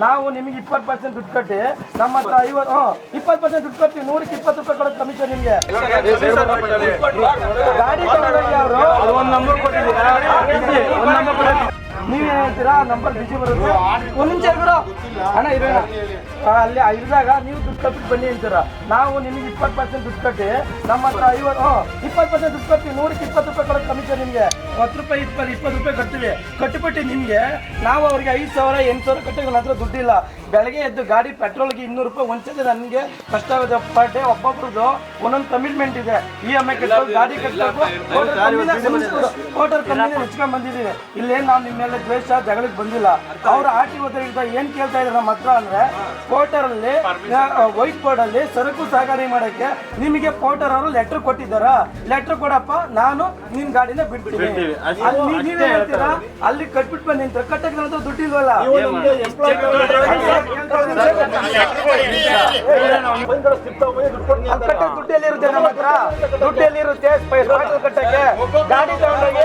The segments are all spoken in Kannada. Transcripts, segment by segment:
ನಾವು ನಿಮಗೆ ಇಪ್ಪತ್ತು ಪರ್ಸೆಂಟ್ ದುಡ್ಡು ಕಟ್ಟಿ ನಮ್ಮ ಹತ್ರ ಐವತ್ತು ಇಪ್ಪತ್ತು ಪರ್ಸೆಂಟ್ ದುಡ್ಡು ಕಟ್ಟಿ ನೂರಕ್ಕೆ ಇಪ್ಪತ್ತು ರೂಪಾಯಿ ಕೊಡೋದು ಕಮಿಷನ್ ನಿಮ್ಗೆ. ಗಾಡಿ ತಗೊಂಡೋಗಿ ಅವರು ಒಂದ್ ನಂಬರ್ ಕೊಟ್ಟಿದ್ದೀರಾ. ಕೊಡಿ. ನೀವೇನ್ ಹೇಳ್ತೀರಾ? ನಂಬರ್ ಬಿಸಿ ಬರುತ್ತೆ. ಒಂದು ನಿಮಿಷ ಗುರು ಅಣ್ಣ ಇರೋಣ. ಅಲ್ಲಿ ಇದ್ದಾಗ ನೀವು ದುಡ್ಡು ಕಟ್ಬಿಟ್ಟು ಬನ್ನಿ ಅಂತೀರ. ನಾವು ನಿಮಗೆ ಇಪ್ಪತ್ತು ಪರ್ಸೆಂಟ್ ದುಡ್ಡು ಕಟ್ಟಿ ನಮ್ಮ ಹತ್ರ ಐವತ್ತು ಹ್ಞೂ ಇಪ್ಪತ್ತು ಪರ್ಸೆಂಟ್ ದುಡ್ಡು ಕಟ್ಟಿ ನೂರಕ್ಕೆ ಇಪ್ಪತ್ತು ರೂಪಾಯಿ ಕೊಡೋದು ಕಮಿಷನ್ ನಿಮಗೆ. ಹತ್ತು ರೂಪಾಯಿ ಇಪ್ಪತ್ತು ಇಪ್ಪತ್ತು ರೂಪಾಯಿ ಕಟ್ತೀವಿ. ಕಟ್ಟಿಬಿಟ್ಟು ನಿಮಗೆ ನಾವು ಅವ್ರಿಗೆ ಐದು ಸಾವಿರ ಎಂಟು ಸಾವಿರ ಕಟ್ಟಿ ನನ್ನ ಹತ್ರ ದುಡ್ಡಿಲ್ಲ. ಬೆಳಗ್ಗೆ ಎದ್ದು ಗಾಡಿ ಪೆಟ್ರೋಲ್ಗೆ ಇನ್ನೂರು ರೂಪಾಯಿ ಒಂದ್ಸತಿ ನನಗೆ ಕಷ್ಟ ಆಗುತ್ತೆ. ಪರ್ ಡೇ ಒಬ್ಬೊಬ್ರದ್ದು ಒಂದೊಂದು ಕಮಿಟ್ಮೆಂಟ್ ಇದೆ. ಇ ಎಂ ಐ ಕಟ್ಟಬೇಕು ಗಾಡಿ ಕಟ್ಟಬೇಕು ಕೋಟರ್ ಕಮ್ಮಿ ಹಚ್ಕೊಂಡು ಬಂದಿದ್ದೀವಿ. ಇಲ್ಲೇನು ನಾವು ನಿಮ್ಮ ಮೇಲೆ ದ್ವೇಷ ಜಗಳಕ್ಕೆ ಬಂದಿಲ್ಲ. ಅವ್ರ ಆರ್ ಟಿ ಓದರಿಂದ ಏನ್ ಕೇಳ್ತಾ ಇದ್ದಾರೆ ನಮ್ಮ ಹತ್ರ ಅಂದ್ರೆ ಕೋಟರಲ್ಲಿ ವೈಟ್ ಬೋರ್ಡ್ ಅಲ್ಲಿ ಸರಕು ಸಾಗಣೆ ಮಾಡಕ್ಕೆ ನಿಮಗೆ ಪೋರ್ಟರ್ ಅವರು ಲೆಟರ್ ಕೊಟ್ಟಿದ್ದಾರ. ಲೆಟರ್ ಕೊಡಪ್ಪ ನಾನು ನಿನ್ ಗಾಡಿನ ಬಿಟ್ಬಿಟ್ಟಿದ್ದೀನಿ. ಅಲ್ಲಿ ನೀವ್- ಹೇಳ್ತೀರಾ? ಅಲ್ಲಿ ಕಟ್ಬಿಟ್ಟು ಬನ್ನಿ ಅಂತ ಕಟ್ಟಕ್ಕೆ ನನ್ನ ಹತ್ರ ದುಡ್ಡು ಇಲ್ವಲ್ಲ ಅಲ್ಲಿ ಕಟ್ಟಕ್ಕೆ ದುಡ್ಡು ಎಲ್ಲಿರುತ್ತೆ ನಮ್ಮ ಹತ್ರ? ದುಡ್ಡು ಎಲ್ಲಿರುತ್ತೆ ಸ್ಪಾಟಲ್ ಕಟ್ಟಕ್ಕೆ? ಗಾಡಿ ತಗೊಂಡೋಗಿ?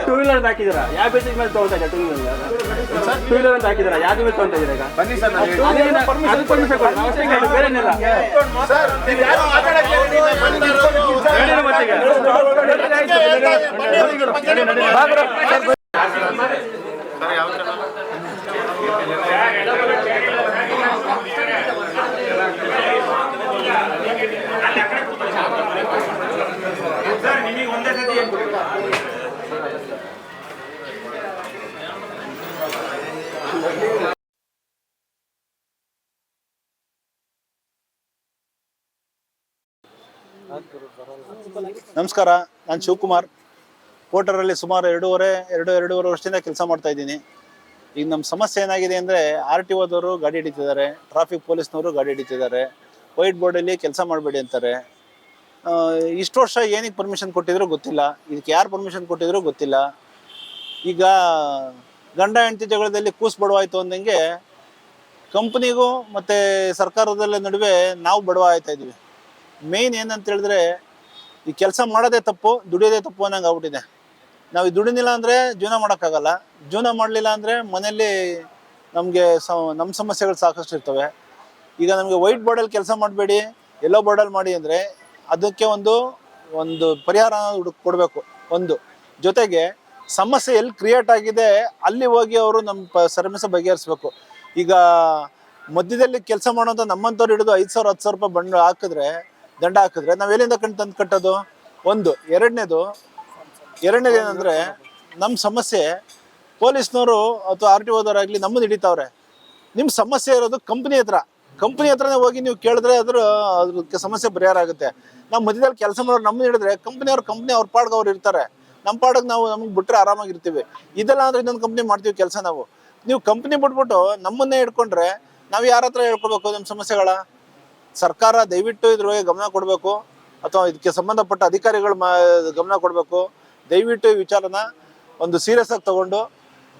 ಟೂ ವೀಲರ್ ಸರ್ ಹಾಕಿದ್ದೀರಾ ಯಾವ ಬೇಸಿಕ್ ಮೇಲೆ ಇದ್ದೀರಾ ಟೂ ವೀಲರ್ ಟೂ ವೀಲರ್ ಅಂತ ಹಾಕಿದ್ದೀರಾ ಯಾವ್ದು ಮೇಲೆ ಇದ್ದೀರಾ ಈಗ ಬನ್ನಿ ಸರ್ ಅದು ಕೊಡಿ ಬೇರೆ ಏನಿಲ್ಲ ಸರ್ ನೀವು ಯಾರು ಮಾತಾಡಕ್ಕೆ ನೀವು ನಮಸ್ಕಾರ, ನಾನು ಶಿವಕುಮಾರ್. ಕೋಟರಲ್ಲಿ ಸುಮಾರು ಎರಡೂವರೆ, ಎರಡು, ಎರಡೂವರೆ ವರ್ಷದಿಂದ ಕೆಲಸ ಮಾಡ್ತಾ ಇದ್ದೀನಿ. ಈಗ ನಮ್ಮ ಸಮಸ್ಯೆ ಏನಾಗಿದೆ ಅಂದರೆ ಆರ್ ಟಿ ಓದವರು ಗಾಡಿ ಹಿಡಿತಿದ್ದಾರೆ, ಟ್ರಾಫಿಕ್ ಪೊಲೀಸ್ನವರು ಗಾಡಿ ಹಿಡಿತಿದ್ದಾರೆ, ವೈಟ್ ಬೋರ್ಡಲ್ಲಿ ಕೆಲಸ ಮಾಡಬೇಡಿ ಅಂತಾರೆ. ಇಷ್ಟು ವರ್ಷ ಏನಕ್ಕೆ ಪರ್ಮಿಷನ್ ಕೊಟ್ಟಿದ್ರು ಗೊತ್ತಿಲ್ಲ, ಇದಕ್ಕೆ ಯಾರು ಪರ್ಮಿಷನ್ ಕೊಟ್ಟಿದ್ರು ಗೊತ್ತಿಲ್ಲ. ಈಗ ಗಂಡ ಹೆಂಡತಿ ಜಗಳದಲ್ಲಿ ಕೂಸ್ ಬಡವಾಯ್ತು ಅಂದಂಗೆ ಕಂಪ್ನಿಗೂ ಮತ್ತು ಸರ್ಕಾರದಲ್ಲೇ ನಡುವೆ ನಾವು ಬಡವ ಆಯ್ತಾ ಇದ್ದೀವಿ ಮೇಯ್ನ್ ಏನಂತ ಹೇಳಿದ್ರೆ ಈ ಕೆಲಸ ಮಾಡೋದೇ ತಪ್ಪು, ದುಡಿಯೋದೇ ತಪ್ಪು ಅನ್ನಂಗೆ ಆಗ್ಬಿಟ್ಟಿದೆ. ನಾವು ದುಡಿನಿಲ್ಲ ಅಂದರೆ ಜೀವನ ಮಾಡೋಕ್ಕಾಗಲ್ಲ. ಜೀವನ ಮಾಡಲಿಲ್ಲ ಅಂದರೆ ಮನೆಯಲ್ಲಿ ನಮಗೆ ಸ ನಮ್ಮ ಸಮಸ್ಯೆಗಳು ಸಾಕಷ್ಟು ಇರ್ತವೆ. ಈಗ ನಮಗೆ ವೈಟ್ ಬೋರ್ಡಲ್ಲಿ ಕೆಲಸ ಮಾಡಬೇಡಿ ಎಲ್ಲೋ ಬೋರ್ಡಲ್ಲಿ ಮಾಡಿ ಅಂದರೆ ಅದಕ್ಕೆ ಒಂದು ಒಂದು ಪರಿಹಾರ ಹುಡುಕ್ ಕೊಡಬೇಕು. ಒಂದು, ಜೊತೆಗೆ ಸಮಸ್ಯೆ ಎಲ್ಲಿ ಕ್ರಿಯೇಟ್ ಆಗಿದೆ ಅಲ್ಲಿ ಹೋಗಿ ಅವರು ನಮ್ಮ ಪ ಸಮಸ್ಯೆ ಬಗೆಹರಿಸ್ಬೇಕು. ಈಗ ಮಧ್ಯದಲ್ಲಿ ಕೆಲಸ ಮಾಡೋಂಥ ನಮ್ಮಂಥವ್ರು ಹಿಡಿದು ಐದು ಸಾವಿರ, ಹತ್ತು ಸಾವಿರ ರೂಪಾಯಿ ಬಂಡ ಹಾಕಿದ್ರೆ ದಂಡ ಹಾಕಿದ್ರೆ ನಾವು ಎಲ್ಲಿಂದ ಕಣ್ ತಂದು ಕಟ್ಟೋದು? ಒಂದು, ಎರಡನೇದು ಎರಡನೇದು ಏನಂದ್ರೆ ನಮ್ಮ ಸಮಸ್ಯೆ ಪೊಲೀಸ್ನವರು ಅಥವಾ ಆರ್ ಟಿ ಓದವರಾಗ್ಲಿ ನಮ್ಮನ್ನ ಹಿಡಿತಾವ್ರೆ. ನಿಮ್ಮ ಸಮಸ್ಯೆ ಇರೋದು ಕಂಪ್ನಿ ಹತ್ರ. ಕಂಪ್ನಿ ಹತ್ರನೇ ಹೋಗಿ ನೀವು ಕೇಳಿದ್ರೆ ಅದ್ರ ಅದಕ್ಕೆ ಸಮಸ್ಯೆ ಪರಿಹಾರ ಆಗುತ್ತೆ ನಾವು ಮಧ್ಯದಲ್ಲಿ ಕೆಲಸ ಮಾಡೋರು ನಮ್ಮನ್ನ ಹಿಡಿದ್ರೆ ಕಂಪ್ನಿಯವ್ರ ಕಂಪ್ನಿ ಅವ್ರ ಪಾಡ್ಗೆ ಅವ್ರು ಇರ್ತಾರೆ. ನಮ್ಮ ಪಾಡಕ್ಕೆ ನಾವು ನಮಗೆ ಬಿಟ್ಟರೆ ಆರಾಮಾಗಿರ್ತೀವಿ. ಇದೆಲ್ಲ ಅಂದ್ರೆ ಇನ್ನೊಂದು ಕಂಪ್ನಿ ಮಾಡ್ತೀವಿ ಕೆಲಸ ನಾವು. ನೀವು ಕಂಪ್ನಿ ಬಿಟ್ಬಿಟ್ಟು ನಮ್ಮನ್ನೇ ಹಿಡ್ಕೊಂಡ್ರೆ ನಾವು ಯಾರ ಹತ್ರ ಹೇಳ್ಕೊಬೇಕು ನಮ್ಮ ಸಮಸ್ಯೆಗಳ? ಸರ್ಕಾರ ದಯವಿಟ್ಟು ಇದ್ರ ಬಗ್ಗೆ ಗಮನ ಕೊಡಬೇಕು ಅಥವಾ ಇದಕ್ಕೆ ಸಂಬಂಧಪಟ್ಟ ಅಧಿಕಾರಿಗಳು ಗಮನ ಕೊಡಬೇಕು. ದಯವಿಟ್ಟು ಈ ವಿಚಾರನ ಒಂದು ಸೀರಿಯಸ್ ಆಗಿ ತಗೊಂಡು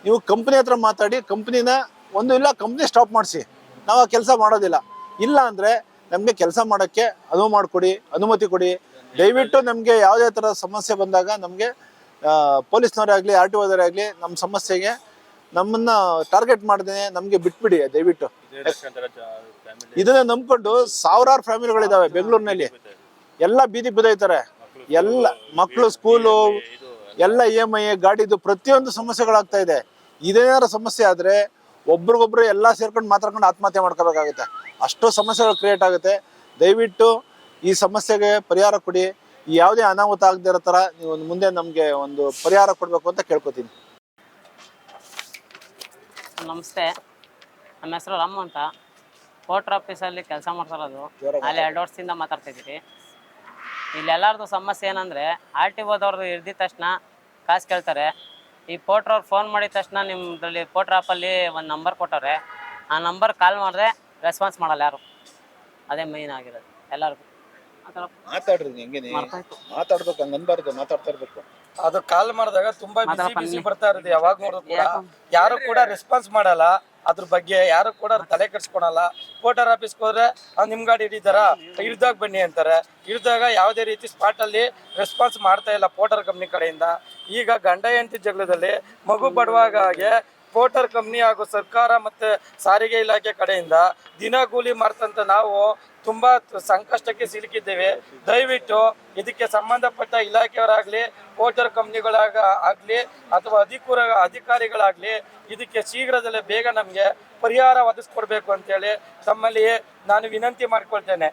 ನೀವು ಕಂಪ್ನಿ ಹತ್ರ ಮಾತಾಡಿ ಕಂಪ್ನಿನ ಒಂದು ಇಲ್ಲ ಕಂಪ್ನಿ ಸ್ಟಾಪ್ ಮಾಡಿಸಿ. ನಾವು ಆ ಕೆಲಸ ಮಾಡೋದಿಲ್ಲ. ಇಲ್ಲ ಅಂದರೆ ನಮಗೆ ಕೆಲಸ ಮಾಡೋಕ್ಕೆ ಅನುವು ಮಾಡಿಕೊಡಿ, ಅನುಮತಿ ಕೊಡಿ. ದಯವಿಟ್ಟು ನಮಗೆ ಯಾವುದೇ ತರ ಸಮಸ್ಯೆ ಬಂದಾಗ ನಮಗೆ ಪೊಲೀಸ್ನವರೇ ಆಗಲಿ ಆರ್ ಟಿ ಓದವರೇ ಆಗಲಿ ನಮ್ಮ ಸಮಸ್ಯೆಗೆ ನಮ್ಮನ್ನ ಟಾರ್ಗೆಟ್ ಮಾಡ್ದೇನೆ ನಮಗೆ ಬಿಟ್ಬಿಡಿ ದಯವಿಟ್ಟು. ಇದನ್ನ ನಂಬ್ಕೊಂಡು ಸಾವಿರಾರು ಫ್ಯಾಮಿಲಿಗಳಿದಾವೆ ಬೆಂಗಳೂರಿನಲ್ಲಿ. ಎಲ್ಲ ಬೀದಿ ಬಿದೈತಾರೆ ಎಲ್ಲ ಮಕ್ಕಳು ಸ್ಕೂಲು ಎಲ್ಲ. ಇ ಎಂ ಐ ಗಾಡಿದು ಪ್ರತಿಯೊಂದು ಸಮಸ್ಯೆಗಳಾಗ್ತಾ ಇದೆ. ಇದೇನಾರ ಸಮಸ್ಯೆ ಆದ್ರೆ ಒಬ್ರಿಗೊಬ್ರು ಎಲ್ಲ ಸೇರ್ಕೊಂಡು ಮಾತಾಡ್ಕೊಂಡು ಆತ್ಮಹತ್ಯೆ ಮಾಡ್ಕೋಬೇಕಾಗುತ್ತೆ. ಅಷ್ಟು ಸಮಸ್ಯೆಗಳು ಕ್ರಿಯೇಟ್ ಆಗುತ್ತೆ. ದಯವಿಟ್ಟು ಈ ಸಮಸ್ಯೆಗೆ ಪರಿಹಾರ ಕೊಡಿ. ಈ ಯಾವುದೇ ಅನಾಹುತ ಆಗದೆ ಇರೋ ಥರ ನೀವು ಒಂದು ಮುಂದೆ ನಮಗೆ ಒಂದು ಪರಿಹಾರ ಕೊಡಬೇಕು ಅಂತ ಕೇಳ್ಕೊತೀನಿ. ನಮಸ್ತೆ. ನಮ್ಮ ಹೆಸರು ರಾಮು ಅಂತ. ಕೋರ್ಟ್ ಆಫೀಸಲ್ಲಿ ಕೆಲಸ ಮಾಡ್ತಿರೋದು ಅಲ್ಲಿ ಎರಡು ವರ್ಷದಿಂದ ಮಾತಾಡ್ತಿದ್ದೀರಿ. ಇಲ್ಲಿ ಎಲ್ಲರದು ಸಮಸ್ಯೆ ಏನಂದರೆ ಆರ್ ಟಿ ಓದವ್ರದ್ದು ಹಿಡ್ದಿದ ತಕ್ಷಣ ಕಾಸು ಕೇಳ್ತಾರೆ. ಈ ಪೋಟ್ರವ್ರು ಫೋನ್ ಮಾಡಿದ ತಕ್ಷಣ ನಿಮ್ಮದ್ರಲ್ಲಿ ಪೋಟ್ರ್ ಆ್ಯಪಲ್ಲಿ ಒಂದು ನಂಬರ್ ಕೊಟ್ಟವ್ರೆ. ಆ ನಂಬರ್ ಕಾಲ್ ಮಾಡಿದ್ರೆ ರೆಸ್ಪಾನ್ಸ್ ಮಾಡಲ್ಲ ಯಾರು. ಅದೇ ಮೇಯ್ನ್ ಆಗಿರೋದು. ಎಲ್ಲರಿಗೂ. ಮಾತಾಡ್ರಿ ಹೆಂಗೆ ಮಾತಾಡ್ಬೇಕು ಹಂಗನ್ಬಾರ್ದು ಮಾತಾಡ್ತಾ ಇರ್ಬೇಕು. ಅದು ಕಾಲ್ ಮಾಡಿದಾಗ ತುಂಬಾ ಬಿಸಿ ಬಿಸಿ ಬರ್ತಾ ಇರೋದು ಯಾವಾಗ ನೋಡಿದ್ರು ಕೂಡ ಯಾರು ಕೂಡ ರೆಸ್ಪಾನ್ಸ್ ಮಾಡಲ್ಲ ಅದ್ರ ಬಗ್ಗೆ ಯಾರು ಕೂಡ ತಲೆ ಕೆಡ್ಸ್ಕೊಳಲ್ಲ. ವೋಟರ್ ಆಫೀಸ್ಗೆ ಹೋದ್ರೆ ನಿಮ್ ಗಾಡಿ ಹಿಡಿತಾರ? ಹಿಡ್ದಾಗ ಬನ್ನಿ ಅಂತಾರೆ. ಹಿಡ್ದಾಗ ಯಾವುದೇ ರೀತಿ ಸ್ಪಾಟ್ ಅಲ್ಲಿ ರೆಸ್ಪಾನ್ಸ್ ಮಾಡ್ತಾ ಇಲ್ಲ ಪೋಟರ್ ಕಂಪ್ನಿ ಕಡೆಯಿಂದ. ಈಗ ಗಂಡ ಹೆಂಡತಿ ಜಗಳದಲ್ಲಿ ಮಗು ಬಡುವಾಗೆ ಪೋಟರ್ ಕಂಪ್ನಿ ಹಾಗೂ ಸರ್ಕಾರ ಮತ್ತೆ ಸಾರಿಗೆ ಇಲಾಖೆ ಕಡೆಯಿಂದ ದಿನ ಕೂಲಿ ಮಾಡ್ತಂತ ನಾವು ತುಂಬಾ ಸಂಕಷ್ಟಕ್ಕೆ ಸಿಲುಕಿದ್ದೇವೆ. ದಯವಿಟ್ಟು ಇದಕ್ಕೆ ಸಂಬಂಧಪಟ್ಟ ಇಲಾಖೆಯವರಾಗಲಿ ಪೋಟರ್ ಕಂಪ್ನಿಗಳಾಗ ಆಗಲಿ ಅಥವಾ ಅಧಿಕೂರ ಅಧಿಕಾರಿಗಳಾಗಲಿ ಇದಕ್ಕೆ ಶೀಘ್ರದಲ್ಲೇ ಬೇಗ ನಮಗೆ ಪರಿಹಾರ ಒದಗಿಸ್ಕೊಡ್ಬೇಕು ಅಂತೇಳಿ ತಮ್ಮಲ್ಲಿ ನಾನು ವಿನಂತಿ ಮಾಡ್ಕೊಳ್ತೇನೆ.